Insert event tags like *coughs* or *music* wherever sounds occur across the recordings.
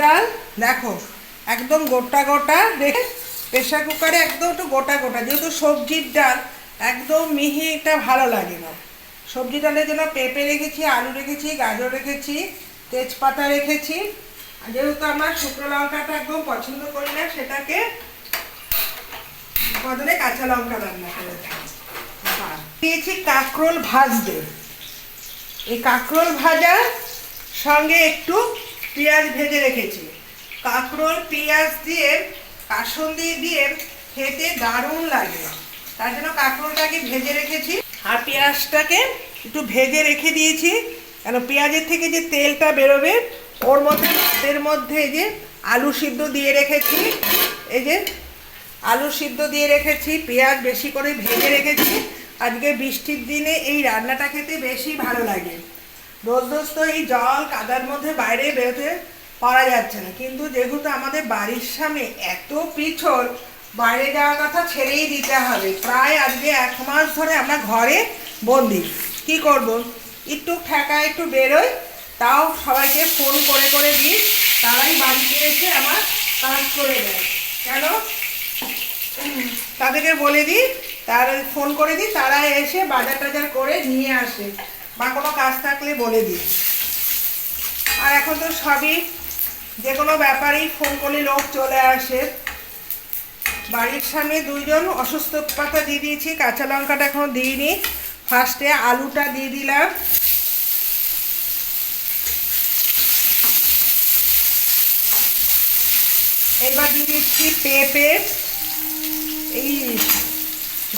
ডাল, দেখো, একদম গোটা গোটা রেখে প্রেশার কুকারে একদম একটু গোটা গোটা, যেহেতু সবজির ডাল, একদম মিহিটা ভালো লাগে না। সবজি ডালের জন্য পেঁপে রেখেছি, আলু রেখেছি, গাজর রেখেছি, তেজপাতা রেখেছি। যেহেতু আমার শুকনো লঙ্কাটা একদম পছন্দ করি না, সেটাকে বদলে কাঁচা লঙ্কা রান্না করে। দিয়েছি কাঁকরোল ভাজতে। এই কাঁকরোল ভাজা সঙ্গে একটু পেঁয়াজ ভেজে রেখেছি। কাঁকরোল, পেঁয়াজ দিয়ে, কাসন্দি দিয়ে খেতে দারুণ লাগে। তার জন্য কাঁকরোলটাকে ভেজে রেখেছি। আর পেঁয়াজটাকে একটু ভেজে রেখে দিয়েছি। কেন পেঁয়াজের থেকে যে তেলটা বেরোবে, ওর মধ্যে এর মধ্যে যে আলু সিদ্ধ দিয়ে রেখেছি। এই যে আলু সিদ্ধ দিয়ে রেখেছি, পেঁয়াজ বেশি করে ভেজে রেখেছি। আজকে বৃষ্টির দিনে এই রান্নাটা খেতে বেশি ভালো লাগে। রোজ রোজ তো এই জল কাদার মধ্যে বাইরে বেরোতে পারা যাচ্ছে না। কিন্তু যেহেতু আমাদের বাড়ির সামনে এত পিছল, বাইরে যাওয়ার কথা ছেড়েই দিতে হবে। প্রায় আজকে এক মাস ধরে আমরা ঘরে বন্দি। কি করব? একটু ঠেকা একটু বেরোই, তাও সবাইকে ফোন করে করে দিই, তারাই বাড়িতে এসে আমার কাজ করে দেয়। কেন? তাদেরকে বলে দিই, তার ফোন করে দিই, তারা এসে বাজার টাজার করে নিয়ে আসে। বা কোনো কাজ থাকলে বলে দিই। আর এখন তো সবই যে কোনো ব্যাপারেই ফোন করলে লোক চলে আসে। বাড়ির সামনে দুইজন অসুস্থ পাতা দিয়ে দিয়েছি, কাঁচা লঙ্কাটা এখনও দিইনি। ফার্স্টে আলুটা দিয়ে দিলাম। এবার দিয়ে দিচ্ছি পেঁপে। এই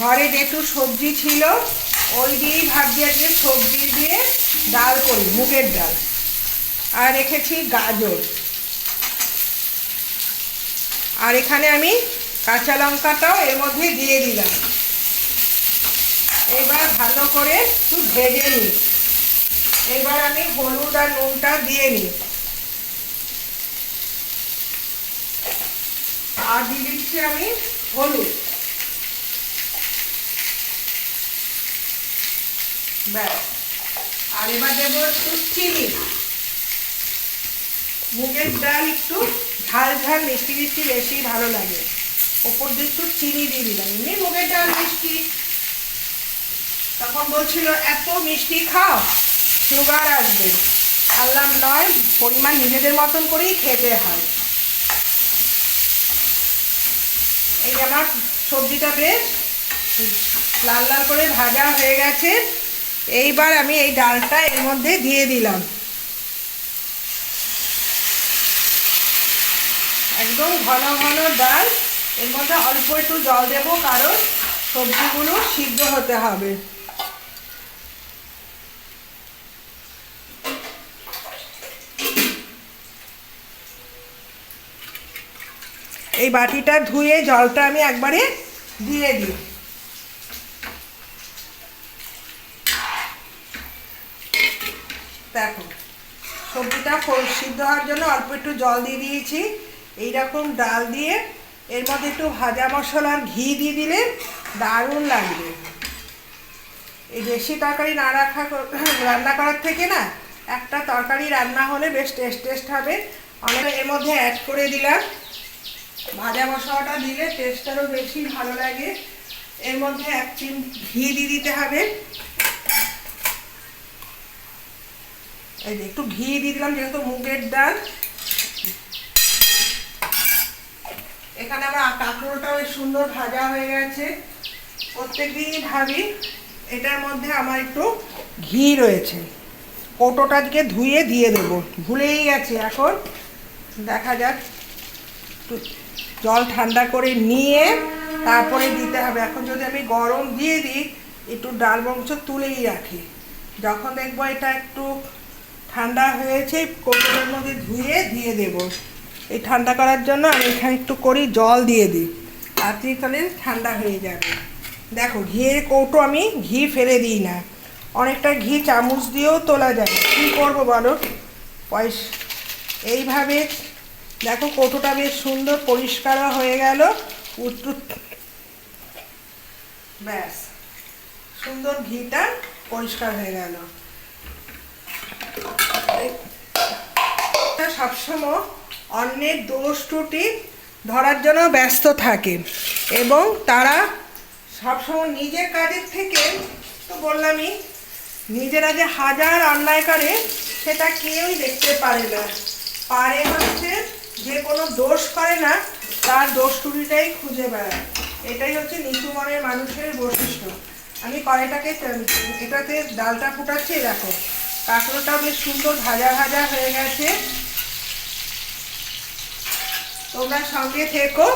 ঘরে যেটু সবজি ছিল ওই দিয়েই ভাবছি আজকে সবজি দিয়ে ডাল করি মুগের ডাল। আর রেখেছি গাজর। আর এখানে আমি কাঁচা লঙ্কাটাও এর মধ্যে দিয়ে দিলাম। এবার ভালো করে একটু ভেজে নিই। এবার আমি হলুদ আর নুনটা দিয়ে নিই। আর দিয়ে দিচ্ছি আমি হলুদ। আর এবার দেবো একটু চিনি। মুগের ডাল একটু ঝাল ঝাল, মিষ্টি মিষ্টি বেশি ভালো লাগে। ওপর দিয়ে একটু চিনি দিয়ে দিলাম। এমনি মুগের ডাল মিষ্টি। তখন বলছিল, এত মিষ্টি খাও, সুগার আসবে। আল্লাহ নয়, পরিমাণ নিজেদের মতন করেই খেতে হয়। এই আমার সবজিটা বেশ লাল লাল করে ভাজা হয়ে গেছে। এইবার আমি এই ডালটা এর মধ্যে দিয়ে দিলাম। একদম ঘন ঘন ডাল, এর মধ্যে অল্প একটু জল দেবো কারণ সবজিগুলো সিদ্ধ হতে হবে। এই বাটিটা ধুয়ে জলটা আমি একবারে দিয়ে দিই। দেখো, সবজিটা সিদ্ধ হওয়ার জন্য অল্প একটু জল দিয়ে দিয়েছি। এইরকম ডাল দিয়ে, এর মধ্যে একটু ভাজা মশলার ঘি দিয়ে দিলে দারুণ লাগবে। এই বেশি তরকারি না রাখা *coughs* রান্না করার থেকে না, একটা তরকারি রান্না হলে বেশ টেস্ট টেস্ট হবে। অনেক এর মধ্যে অ্যাড করে দিলাম। ভাজা মশলাটা দিলে টেস্ট আরও বেশি ভালো লাগে। এর মধ্যে এক চিম ঘি দিয়ে দিতে হবে। এই যে একটু ঘি দিয়ে দিলাম, যেহেতু মুগের ডাল। এখানে আমার কাঁকড়োটাও সুন্দর ভাজা হয়ে গেছে। প্রত্যেক দিনই ভাবি, এটার মধ্যে আমার একটু ঘি রয়েছে। কৌটোটা আজকে ধুয়ে দিয়ে দেবো। ভুলেই গেছে এখন। দেখা যাক। একটু জল ঠান্ডা করে নিয়ে তারপরে দিতে হবে। এখন যদি আমি গরম দিয়ে দিই, একটু ডাল বংশ তুলেই রাখি। যখন দেখব এটা একটু ঠান্ডা হয়েছে কৌটোর মধ্যে ধুয়ে দিয়ে দেব। এই ঠান্ডা করার জন্য আমি এখানে একটু করি, জল দিয়ে দিই। তাড়াতাড়ি তাহলে ঠান্ডা হয়ে যাবে। দেখো, ঘিয়ের কৌটো আমি ঘি ফেলে দিই না। অনেকটা ঘি চামচ দিয়েও তোলা যায় কী করব বলো? পয়সা এইভাবে, দেখো, কৌটোটা বেশ সুন্দর পরিষ্কারও হয়ে গেল। উত্তু ব্যাস। সুন্দর ঘিটা পরিষ্কার হয়ে গেল। সবসময় অন্যের দোষ ত্রুটি ধরার জন্য ব্যস্ত থাকে এবং তারা সবসময় নিজের কাজের থেকে, তো বললামই, নিজেরা যে হাজার অন্যায় করে, সেটা কেউই দেখতে পারে না। পারে হচ্ছে যে কোনো দোষ করে না, তার দোষ ত্রুটিটাই খুঁজে বেড়ায়। এটাই হচ্ছে নিচু মনের মানুষের বৈশিষ্ট্য। আমি কড়াইটাকে এটাতে ডালটা ফুটাচ্ছি, দেখো। কাঁকড়োটাও বেশ সুন্দর ভাজা ভাজা হয়ে গেছে। তোমরা সঙ্গে থেকো।